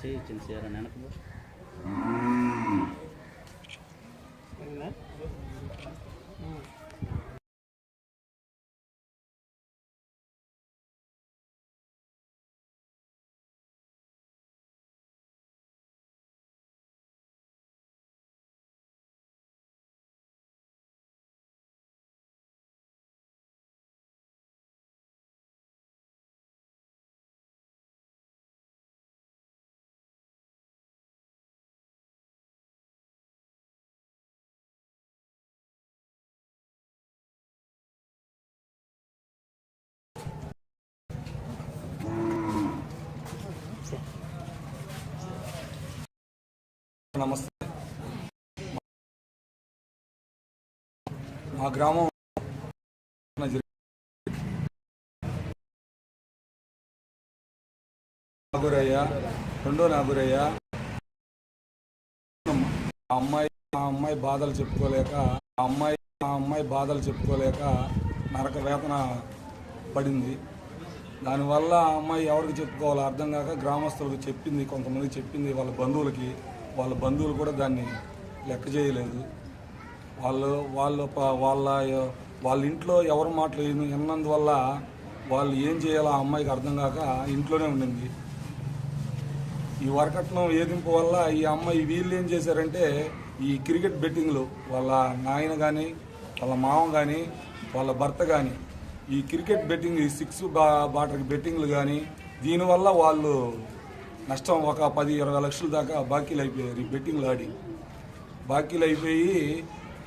చేయి ఇచ్చింది సార్ వెనక నమస్తే. మా గ్రామం నాగురయ్య రెండో నాగురయ్య. ఆ అమ్మాయి ఆ అమ్మాయి బాధలు చెప్పుకోలేక ఆ అమ్మాయి ఆ అమ్మాయి బాధలు చెప్పుకోలేక నరక వేతన పడింది. దానివల్ల ఆ అమ్మాయి ఎవరికి చెప్పుకోవాలో అర్థం కాక గ్రామస్తులకు చెప్పింది కొంతమంది చెప్పింది వాళ్ళ బంధువులకి. వాళ్ళ బంధువులు కూడా దాన్ని లెక్క చేయలేదు. వాళ్ళు వాళ్ళు వాళ్ళ వాళ్ళ ఇంట్లో ఎవరి మాటలు విన్నందువల్ల వాళ్ళు ఏం చేయాలో ఆ అమ్మాయికి అర్థం కాక ఇంట్లోనే ఉండింది. ఈ వరకట్నం ఏదింపు వల్ల ఈ అమ్మాయి వీళ్ళు ఏం చేశారంటే ఈ క్రికెట్ బెట్టింగ్లు వాళ్ళ నాయన కానీ వాళ్ళ మామ కానీ వాళ్ళ భర్త కానీ ఈ క్రికెట్ బెట్టింగ్ ఈ సిక్స్ బా బాటర్కి బెట్టింగ్లు కానీ దీనివల్ల వాళ్ళు నష్టం ఒక పది ఇరవై లక్షల దాకా బాకీలు అయిపోయారు ఈ బెట్టింగ్లు ఆడి. బాకీలు అయిపోయి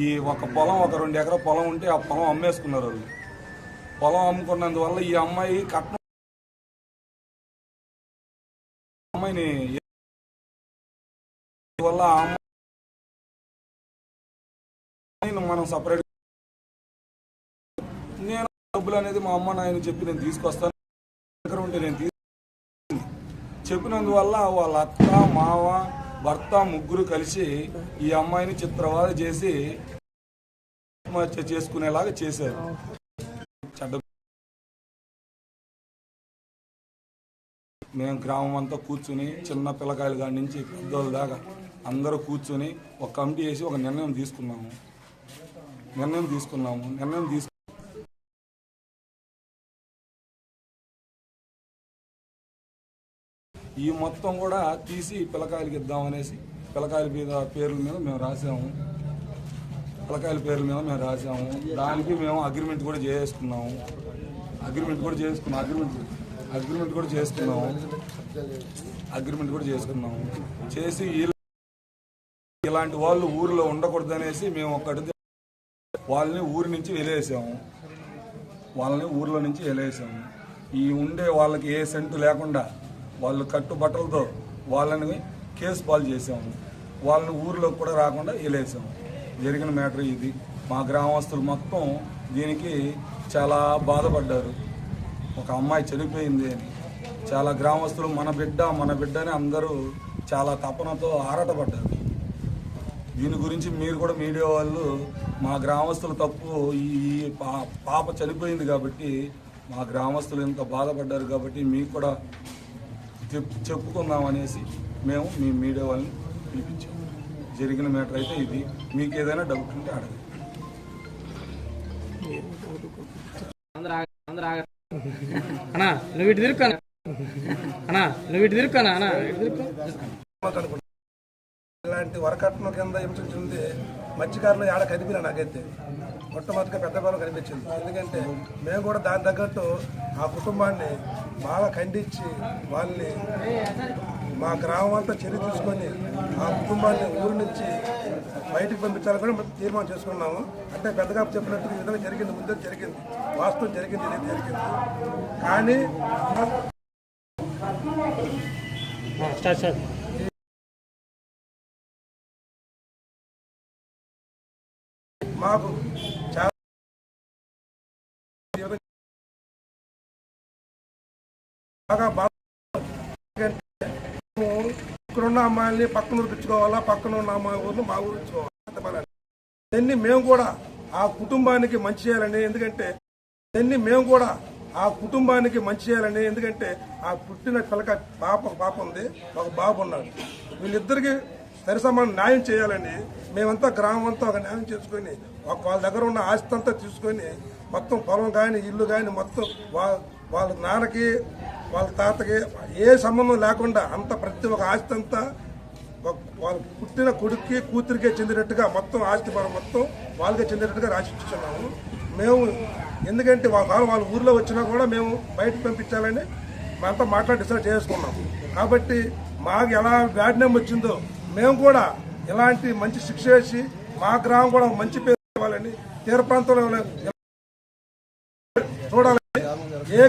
ఈ ఒక పొలం ఒక రెండు ఎకరా పొలం ఉంటే ఆ పొలం అమ్మేసుకున్నారు వాళ్ళు. పొలం అమ్ముకున్నందువల్ల ఈ అమ్మాయి కట్నం అమ్మాయిని వల్ల ఆ అమ్మాయిని మనం సపరేట్ నేను డబ్బులు అనేది మా అమ్మ నాయన చెప్పి నేను తీసుకొస్తాను. దగ్గర ఉంటే నేను చెప్పినందువల్ల వాళ్ళ అత్త మావ భర్త ముగ్గురు కలిసి ఈ అమ్మాయిని చిత్రవాద చేసి ఆత్మహత్య చేసుకునేలాగా చేశారు. చెడ్డ మేము గ్రామం అంతా కూర్చుని చిన్న పిల్లకాయలు కాడి నుంచి పెద్దోళ్ళ దాకా అందరూ కూర్చుని ఒక కమిటీ వేసి ఒక నిర్ణయం తీసుకున్నాము. నిర్ణయం తీసుకున్నాము. నిర్ణయం తీసుకు ఈ మొత్తం కూడా తీసి పిల్లకాయలకి ఇద్దామనేసి పిల్లకాయల మీద పేర్ల మీద మేము రాసాము పిల్లకాయల పేర్ల మీద మేము రాసాము దానికి మేము అగ్రిమెంట్ కూడా చేసుకున్నాము. అగ్రిమెంట్ కూడా చేసుకున్నాం అగ్రిమెంట్ అగ్రిమెంట్ కూడా చేసుకున్నాము. అగ్రిమెంట్ కూడా చేసుకున్నాము. చేసి ఇలాంటి వాళ్ళు ఊరిలో ఉండకూడదనేసి మేము ఒక్కటి వాళ్ళని ఊరి నుంచి వెలేసాము. వాళ్ళని ఊర్లో నుంచి వెలేసాము. ఈ ఉండే వాళ్ళకి ఏ సెంటు లేకుండా వాళ్ళు కట్టుబట్టలతో వాళ్ళని కేసు పాలు చేసాము. వాళ్ళని ఊర్లో కూడా రాకుండా వెలేసాము జరిగిన మ్యాటర్ ఇది. మా గ్రామస్తులు మొత్తం దీనికి చాలా బాధపడ్డారు. ఒక అమ్మాయి చనిపోయింది అని. చాలా గ్రామస్తులు మన బిడ్డ మన బిడ్డ అని అందరూ చాలా తపనతో ఆరాటపడ్డారు. దీని గురించి మీరు కూడా మీడియా వాళ్ళు మా గ్రామస్తుల తప్పు ఈ ఈ పాప చనిపోయింది కాబట్టి మా గ్రామస్తులు ఎంత బాధపడ్డారు కాబట్టి మీకు కూడా చెప్- చెప్పుకుందాం అనేసి మేము మీ మీడియా వాళ్ళని పిలిపించాము జరిగిన మ్యాటర్ అయితే ఇది. మీకు ఏదైనా డౌట్ ఉంటే అడగండి. అన్నా నువ్వు ఇటు తిరుక్కానా అన్నా. నువ్వు ఇటు తిరుక్కానా అన్నా ఇలాంటి వరకట్నం కింద హింసించింది మత్స్యకారులు ఆడ కనిపిన నాకైతే. మొట్టమొదటిగా పెద్దపాలెం కనిపించింది. ఎందుకంటే మేము కూడా దాని తగ్గట్టు ఆ కుటుంబాన్ని బాగా ఖండించి వాళ్ళని మా గ్రామం అంతా చర్య తీసుకొని ఆ కుటుంబాన్ని ఊరి నుంచి బయటికి పంపించాలని కూడా తీర్మానం చేసుకున్నాము. అంటే పెద్దగా చెప్పినట్టు ఈ విధంగా జరిగింది ముందే జరిగింది. వాస్తవం జరిగింది ఇది జరిగింది. కానీ మాకు బాగా బాగా ఇక్కడున్న అమ్మాయిల్ని పక్కన ఊరికించుకోవాలా పక్కన ఉన్న అమ్మాయి ఊరిని మా ఊరు ఇచ్చుకోవాలి మేము కూడా ఆ కుటుంబానికి మంచి చేయాలని ఎందుకంటే ఇవన్నీ మేము కూడా ఆ కుటుంబానికి మంచి చేయాలని ఎందుకంటే ఆ పుట్టిన పిల్లక పాప పాప ఉంది. ఒక బాబు ఉన్నాడు. వీళ్ళిద్దరికి సరిసమానం న్యాయం చేయాలని మేమంతా గ్రామం అంతా ఒక న్యాయం చేసుకొని వాళ్ళ దగ్గర ఉన్న ఆస్తి అంతా తీసుకొని మొత్తం పొలం కానీ ఇల్లు కానీ మొత్తం వాళ్ళ వాళ్ళ నాన్నకి వాళ్ళ తాతకి ఏ సంబంధం లేకుండా అంత ప్రతి ఒక్క ఆస్తి అంతా వాళ్ళు పుట్టిన కొడుక్కి కూతురికే చెందినట్టుగా మొత్తం ఆస్తి పరం మొత్తం వాళ్ళకే చెందినట్టుగా రాసిస్తున్నాము మేము ఎందుకంటే వాళ్ళ వాళ్ళు వాళ్ళ ఊర్లో వచ్చినా కూడా మేము బయటకు పంపించాలని మనతో మాట్లాడి డిసైడ్ చేసుకున్నాము. కాబట్టి మాకు ఎలా బ్యాడ్ నేమ్ వచ్చిందో మేము కూడా ఇలాంటి మంచి శిక్ష వేసి మా గ్రామం కూడా మంచి పేరు ఇవ్వాలని తీర ప్రాంతంలో చూడాలని ఏ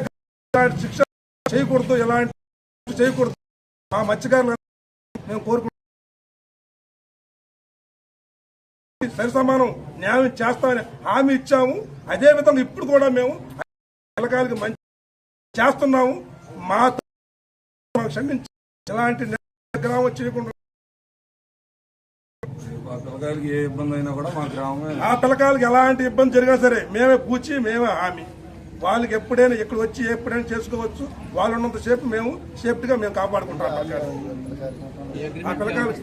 ఇలాంటి శిక్ష చేయకూడదు ఎలాంటి చేయకూడదు మా మత్స్యకారులు మేము కోరుకుంటున్నాం. సరి సమానం న్యాయం చేస్తామని హామీ ఇచ్చాము. అదే విధంగా ఇప్పుడు కూడా మేము పిల్లకాయలకి మంచి చేస్తున్నాము. మా క్షమించి ఇలాంటి గ్రామం చేయకుండా ఆ పిల్లకాయలకి ఏ ఇబ్బంది అయినా కూడా మా గ్రామమే. ఆ పిల్లకాయలకి ఎలాంటి ఇబ్బంది జరిగినా సరే మేమే పూచి మేమే హామీ. వాళ్ళకి ఎప్పుడైనా ఇక్కడ వచ్చి ఎప్పుడైనా చేసుకోవచ్చు. వాళ్ళు ఉన్నంత సేపు మేము సేఫ్టీగా మేము కాపాడుకుంటాం ఆ పిల్లకాయలు.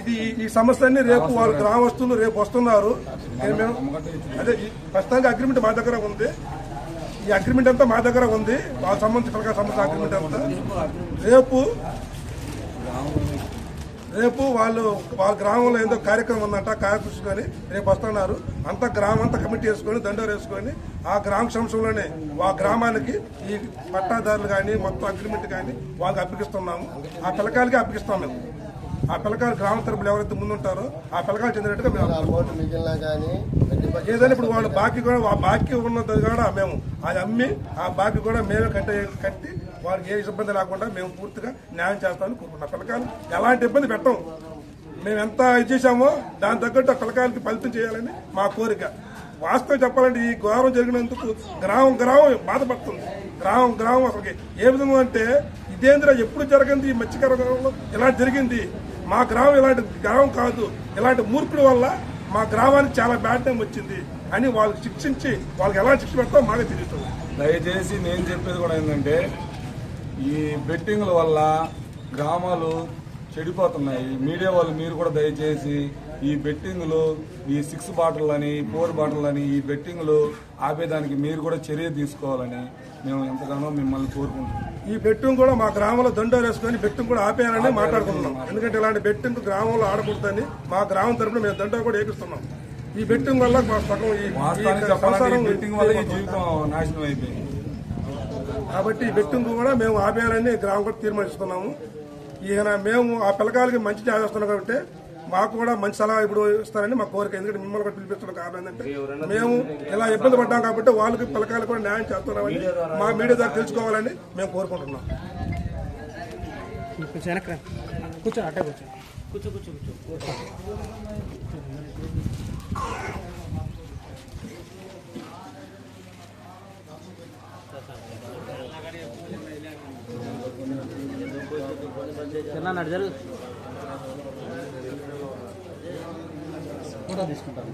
ఇది ఈ సమస్య అన్ని రేపు వాళ్ళు గ్రామస్తులు రేపు వస్తున్నారు. మేము అదే ప్రస్తుతానికి అగ్రిమెంట్ మా దగ్గర ఉంది. ఈ అగ్రిమెంట్ అంతా మా దగ్గర ఉంది. వాళ్ళ సంబంధించిన సమస్య అగ్రిమెంట్ అంతా. రేపు రేపు వాళ్ళు వాళ్ళ గ్రామంలో ఏదో కార్యక్రమం ఉందంట కార్యకృషికొని రేపు వస్తున్నారు. అంతా గ్రామం అంతా కమిటీ వేసుకొని దండోరు వేసుకొని ఆ గ్రామ సంస్థలోనే ఆ గ్రామానికి ఈ పట్టాదారులు కానీ మొత్తం అగ్రిమెంట్ కానీ వాళ్ళకి అప్పగిస్తున్నాము. ఆ పిల్లకాయలకి అప్పగిస్తాం మేము. ఆ పిల్లకాయలు గ్రామ తరపులు ఎవరైతే ముందుంటారో ఆ పిల్లకాయలు చెందినట్టుగా మేము ఏదైనా ఇప్పుడు వాళ్ళు బాకీ కూడా ఆ బాకీ ఉన్నది కూడా మేము అది అమ్మి ఆ బాకీ కూడా మేమే కట్టి కట్టి వారికి ఏ ఇబ్బంది లేకుండా మేము పూర్తిగా న్యాయం చేస్తామని కోరుకుంటున్నాం. పిల్లకాయలు ఎలాంటి ఇబ్బంది పెట్టం. మేము ఎంత ఇది చేశామో దాని తగ్గట్టు పిల్లకాయలకి ఫలితం చేయాలని మా కోరిక. వాస్తవం చెప్పాలంటే ఈ ఘోరం జరిగినందుకు గ్రామం గ్రామం బాధపడుతుంది. గ్రామం గ్రామం అసలుకి ఏ విధంగా అంటే ఇదేంద్ర ఎప్పుడు జరిగింది ఈ మత్స్యకార గ్రామంలో ఇలా జరిగింది. మా గ్రామం ఇలాంటి గ్రామం కాదు. ఇలాంటి మూర్ఖుడి వల్ల మా గ్రామానికి చాలా బ్యాడ్ టైం వచ్చింది అని వాళ్ళకి శిక్షించి వాళ్ళకి ఎలా శిక్ష పెడతామో మాకే తెలుస్తుంది దయచేసి నేను చెప్పేది కూడా ఏంటంటే ఈ బెట్టింగ్ల వల్ల గ్రామాలు చెడిపోతున్నాయి. మీడియా వాళ్ళు మీరు కూడా దయచేసి ఈ బెట్టింగ్లు ఈ సిక్స్ బాటిల్ అని ఫోర్ బాటిల్ అని ఈ బెట్టింగ్లు ఆపేదానికి మీరు కూడా చర్య తీసుకోవాలని మేము ఎంతగానో మిమ్మల్ని కోరుకుంటున్నాం. ఈ బెట్టింగ్ కూడా మా గ్రామంలో దండోరు వేసుకొని బెట్టింగ్ కూడా ఆపేయాలని మాట్లాడుకుంటున్నాం. ఎందుకంటే ఇలాంటి బెట్టింగ్ గ్రామంలో ఆడకూడదని మా గ్రామం తరపున మేము దండోరు కూడా వేపిస్తున్నాం. ఈ బెట్టింగ్ వల్ల మా సగం ఈ జీవితం నాశనం అయిపోయింది. కాబట్టి ఈ బెట్టింగ్ కూడా మేము ఆపేయాలని గ్రామం కూడా తీర్మానిస్తున్నాము. ఈయన మేము ఆ పిల్లకాయలకి మంచి చేస్తున్నాం కాబట్టి మాకు కూడా మంచి సలహా ఇప్పుడు ఇస్తారని మా కోరిక. ఎందుకంటే మిమ్మల్ని కూడా పిలిపిస్తున్న కారణం ఏంటంటే మేము ఇలా ఇబ్బంది పడ్డాం కాబట్టి వాళ్ళకి పిల్లకాయలు కూడా న్యాయం చేస్తున్నామని మా మీడియా ద్వారా తెలుసుకోవాలని మేము కోరుకుంటున్నాం. కూర్చో కూర్చో కూర్చో. అన్నాడు కూర్చో జరుగు ఫోటో తీసుకుంటాను